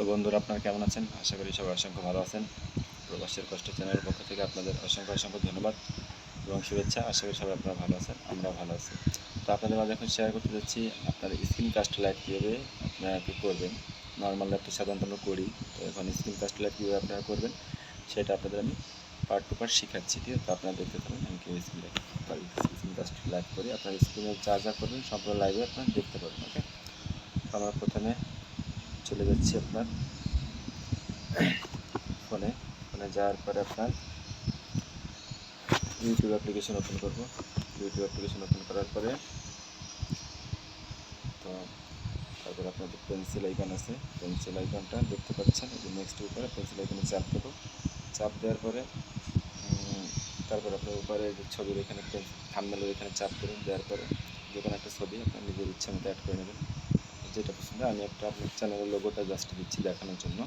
তো বন্ধুরা, আপনারা কেমন আছেন? আশা করি সবাই অসংখ্য ভালো আছেন। প্রবাসের কষ্ট চ্যানেলের পক্ষ থেকে আপনাদের অসংখ্য অসংখ্য ধন্যবাদ এবং শুভেচ্ছা। আশা করি সবাই আপনারা ভালো আছেন আমরা ভালো আছি। তো আপনাদের মাঝে এখন শেয়ার করতে যাচ্ছি আপনার স্ক্রিন কাস্ট লাইট কীভাবে আপনারা কী করবেন? নর্মাল ল্যাপটপ সাধারণত আমরা করি, তো এখন স্ক্রিন কাস্ট লাইট কীভাবে আপনারা করবেন সেটা আপনাদের আমি পার্ট টু পার্ট শেখাচ্ছি, ঠিক আছে? তো আপনারা দেখতে থাকুন, আমি কীভাবে স্ক্রিন স্ক্রিন কাস্ট লাইট করি। আপনার স্ক্রিনে যা যা করবেন সম্পূর্ণ লাইভে আপনারা দেখতে পারবেন ওকে আমরা প্রথমে চলে যাচ্ছি আপনার ফোনে। ফোনে যাওয়ার পরে আপনার ইউটিউব অ্যাপ্লিকেশন ওপেন করব। ইউটিউব অ্যাপ্লিকেশন ওপেন করার পরে তো তারপর আপনাদের পেন্সিল আইকন আছে। পেন্সিল আইকনটা দেখতে পাচ্ছেন, এই যে নেক্সট উপরে পেন্সিল আইকনে চাপ দেবো। চাপ দেওয়ার পরে তারপর আপনার উপরে যে ছবির এখানে থামমেলের এখানে চাপ দেবেন, দেওয়ার পরে যে কোনো একটা ছবি আপনার নিজের ইচ্ছা মতো অ্যাড করে নেবেন। যেটা পছন্দ, আমি একটা আপনার চ্যানেলের লোগোটা জাস্ট দিচ্ছি দেখানোর জন্য।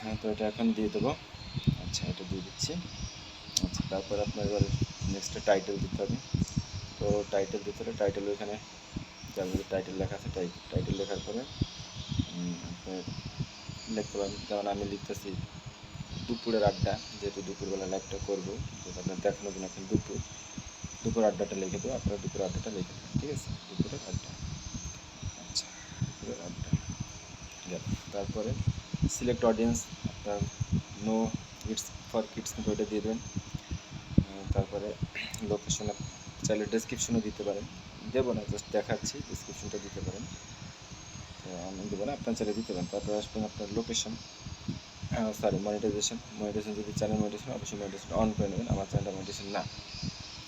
হ্যাঁ তো এটা এখন দিয়ে দেবো। আচ্ছা এটা দিয়ে দিচ্ছি। আচ্ছা তারপর আপনার এবার নেক্সটে টাইটেল দিতে হবে। তো টাইটেল দিতে হলে টাইটেল ওইখানে যার মধ্যে টাইটেল লেখা আছে টাইটেল লেখার পরে আপনার লিখতে পারেন। যেমন আমি লিখতেছি, দুপুরের আড্ডা, যেহেতু দুপুরবেলা লাইভটা করব যেটা আপনার দেখানোর জন্য এখন দুপুর দুপুর আড্ডাটা লিখে দেবো, আপনারা দুপুর আড্ডাটা লিখে দেবেন, ঠিক আছে? দুপুরের আড্ডা আচ্ছা দুপুরের আড্ডা গেল তারপরে সিলেক্ট অডিয়েন্স আপনার নো ইটস ফর কিডস কিন্তু ওইটা দিয়ে দেবেন। তারপরে লোকেশন চাইলে ডেসক্রিপশনও দিতে পারেন। দেবো না জাস্ট দেখাচ্ছি ডেসক্রিপশনটা দিতে পারেন। তো আমি দেবো না, আপনার চাইলে দিতে পারেন। তারপরে আসবেন আপনার লোকেশন সরি মনিটাইজেশন মনিটাইজেশন যদি চ্যানেল মনিটাইজেশন অবশ্যই মনিটাইজেশন অন করে নেবেন। আমার চ্যানেলটা মনিটাইজেশন না।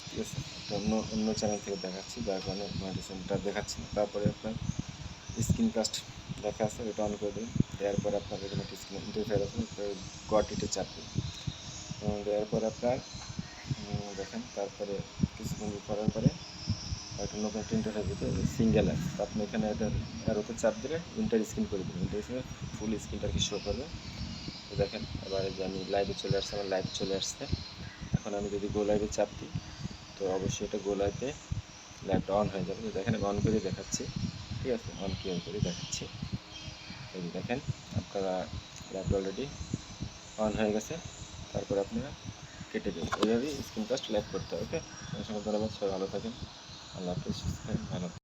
ঠিক আছে? অন্য অন্য চ্যানেল থেকে দেখাচ্ছি, যার কারণে মনিটাইজেশনটা দেখাচ্ছি না। তারপরে আপনার স্ক্রিন কাস্ট লেখা আছে, ওটা অন করে দেবেন দেওয়ার পরে আপনার এখানে একটা স্ক্রিন ইন্টারফেয়ার আছে গট ইটে চাপ দেবেন দেওয়ার পরে আপনার দেখেন, তারপরে কিছুক্ষণ করার পরে একটা নতুন একটা ইন্টারফেয়ার দিতে সিঙ্গেল অ্যাপ আপনি এখানে এটা অ্যারোতে চাপ দিলে ইন্টার স্ক্রিন করে দেবেন। ইন্টার স্ক্রিনে ফুল স্ক্রিনটা কি শো করবে। তো দেখেন, এবার যে আমি লাইভে চলে আসছে, আমার লাইভ চলে আসছে। এখন আমি যদি গো লাইভে চাপ দিই, তো অবশ্যই এটা গো লাইভে লাইভটা অন হয়ে যাবে। তো দেখেন, আমি অন করে দেখাচ্ছি। ঠিক আছে অন ক্লিয়ার করে দেখাচ্ছি। এই যে দেখেন, আপনারা ল্যাপ অলরেডি অন হয়ে গেছে, তারপর আপনারা কেটে দেবেন। এইভাবেই স্ক্রিন কাস্ট লাইভ করতে হবে ওকে ধন্যবাদ সবাই ভালো থাকেন। আল্লাহ হাফিজ ভালো